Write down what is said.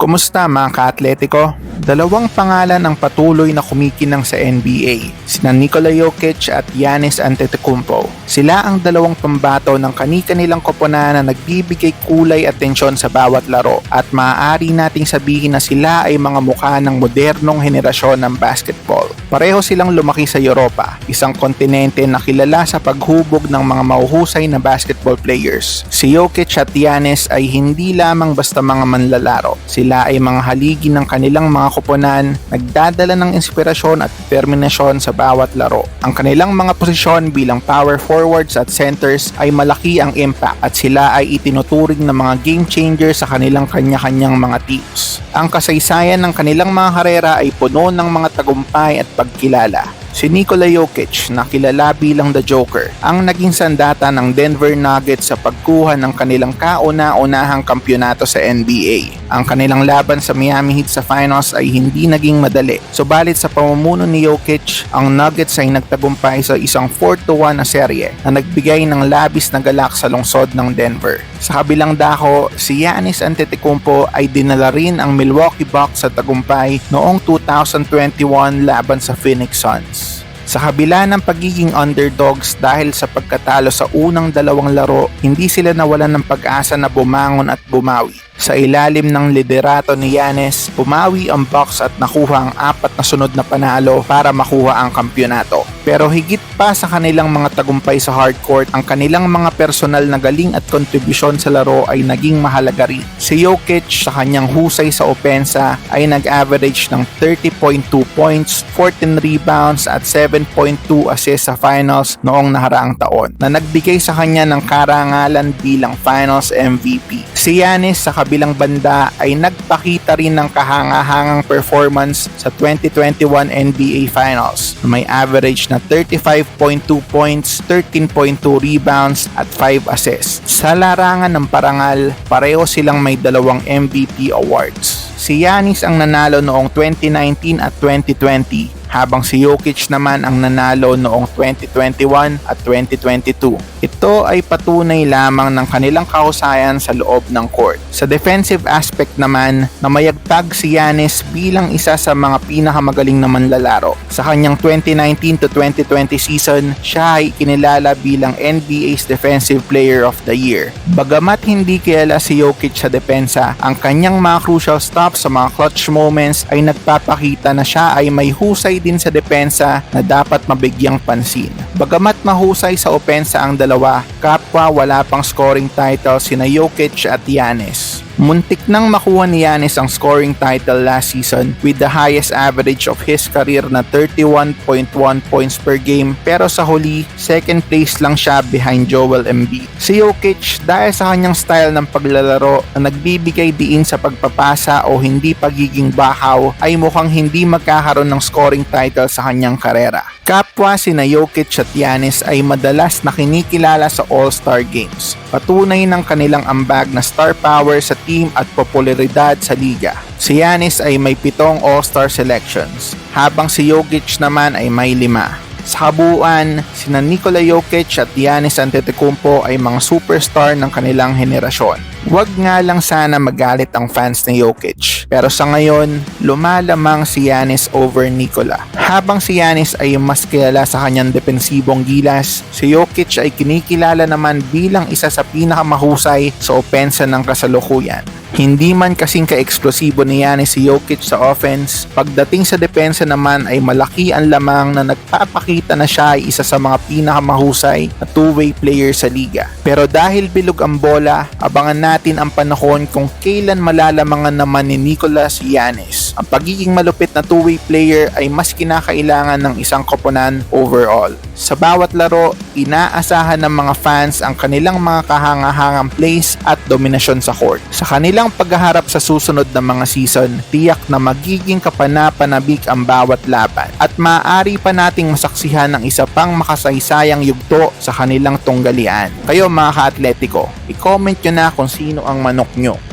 Kumusta mga ka-atletiko? Dalawang pangalan ang patuloy na kumikinang sa NBA, sina Nikola Jokic at Giannis Antetokounmpo. Sila ang dalawang pambato ng kani-kanilang koponan na nagbibigay kulay at tensyon sa bawat laro at maaari nating sabihin na sila ay mga mukha ng modernong henerasyon ng basketball. Pareho silang lumaki sa Europa, isang kontinente na kilala sa paghubog ng mga mahuhusay na basketball players. Si Jokic at Giannis ay hindi lamang basta mga manlalaro. Sila ay mga haligi ng kanilang mga koponan, nagdadala ng inspirasyon at determinasyon sa bawat laro. Ang kanilang mga posisyon bilang power forwards at centers ay malaki ang impact at sila ay itinuturing na mga game changer sa kanilang kanya-kanyang mga teams. Ang kasaysayan ng kanilang mga karera ay puno ng mga tagumpay at pagkilala. Si Nikola Jokic, na kilala bilang The Joker, ang naging sandata ng Denver Nuggets sa pagkuha ng kanilang kauna-unahang kampyonato sa NBA. Ang kanilang laban sa Miami Heat sa finals ay hindi naging madali. Subalit sa pamumuno ni Jokic, ang Nuggets ay nagtagumpay sa isang 4-1 na serye na nagbigay ng labis na galak sa lungsod ng Denver. Sa kabilang dako, si Giannis Antetokounmpo ay dinala rin ang Milwaukee Bucks sa tagumpay noong 2021 laban sa Phoenix Suns. Sa kabila ng pagiging underdogs dahil sa pagkatalo sa unang dalawang laro, hindi sila nawalan ng pag-asa na bumangon at bumawi. Sa ilalim ng liderato ni Yanes, pumawi ang Bucks at nakuha ang apat na sunod na panalo para makuha ang kampyonato. Pero higit pa sa kanilang mga tagumpay sa hardcourt, ang kanilang mga personal na galing at kontribusyon sa laro ay naging mahalaga rin. Si Jokic sa kanyang husay sa opensa ay nag-average ng 30.2 points, 14 rebounds at 7.2 assists sa finals noong naharaang taon na nagbigay sa kanya ng karangalan bilang finals MVP. Si Yanis sa kabilang banda ay nagpakita rin ng kahangahangang performance sa 2021 NBA Finals na may average na 35.2 points, 13.2 rebounds at 5 assists. Sa larangan ng parangal, pareho silang may dalawang MVP awards. Si Yanis ang nanalo noong 2019 at 2020 habang si Jokic naman ang nanalo noong 2021 at 2022. Ito ay patunay lamang ng kanilang kahusayan sa loob ng court. Sa defensive aspect naman, namayagtag si Giannis bilang isa sa mga pinakamagaling na manlalaro. Sa kanyang 2019 to 2020 season, siya ay kinilala bilang NBA's Defensive Player of the Year. Bagamat hindi kilala si Jokic sa depensa, ang kanyang mga crucial stops sa mga clutch moments ay nagpapakita na siya ay may husay din sa depensa na dapat mabigyang pansin. Bagamat mahusay sa opensa ang dalawa, kapwa wala pang scoring title sina Jokic at Giannis. Muntik nang makuha ni Giannis ang scoring title last season with the highest average of his career na 31.1 points per game pero sa huli, second place lang siya behind Joel Embiid. Si Jokic dahil sa kanyang style ng paglalaro na nagbibigay diin sa pagpapasa o hindi pagiging bahaw ay mukhang hindi magkakaroon ng scoring title sa kanyang karera. Kapwa sina Jokic at Giannis ay madalas na kinikilala sa All-Star Games. Patunay ng kanilang ambag na star power sa team at popularidad sa liga. Si Giannis ay may pitong All-Star selections, habang si Jokic naman ay may lima. Sa kabuuan, sina Nikola Jokic at Giannis Antetokounmpo ay mga superstar ng kanilang henerasyon. Huwag nga lang sana magalit ang fans ni Jokic. Pero sa ngayon, lumalamang si Giannis over Nikola. Habang si Giannis ay mas kilala sa kanyang depensibong gilas, si Jokic ay kinikilala naman bilang isa sa pinakamahusay sa opensa ng kasalukuyan. Hindi man kasing ka-eksplosibo ni Giannis si Jokic sa offense, pagdating sa depensa naman ay malaki ang lamang na nagpapakita na siya ay isa sa mga pinakamahusay na two-way player sa liga. Pero dahil bilog ang bola, abangan natin ang panahon kung kailan malalamangan naman ni Nicolas Giannis. Ang pagiging malupit na two-way player ay mas kinakailangan ng isang koponan overall. Sa bawat laro, inaasahan ng mga fans ang kanilang mga kahangahangang plays at dominasyon sa court. Sa kanilang paghaharap sa susunod na mga season, tiyak na magiging kapanapanabik ang bawat laban at maaari pa nating masaksihan ng isa pang makasaysayang yugto sa kanilang tunggalian. Kayo mga ka-atletiko, i-comment nyo na kung sino ang manok nyo.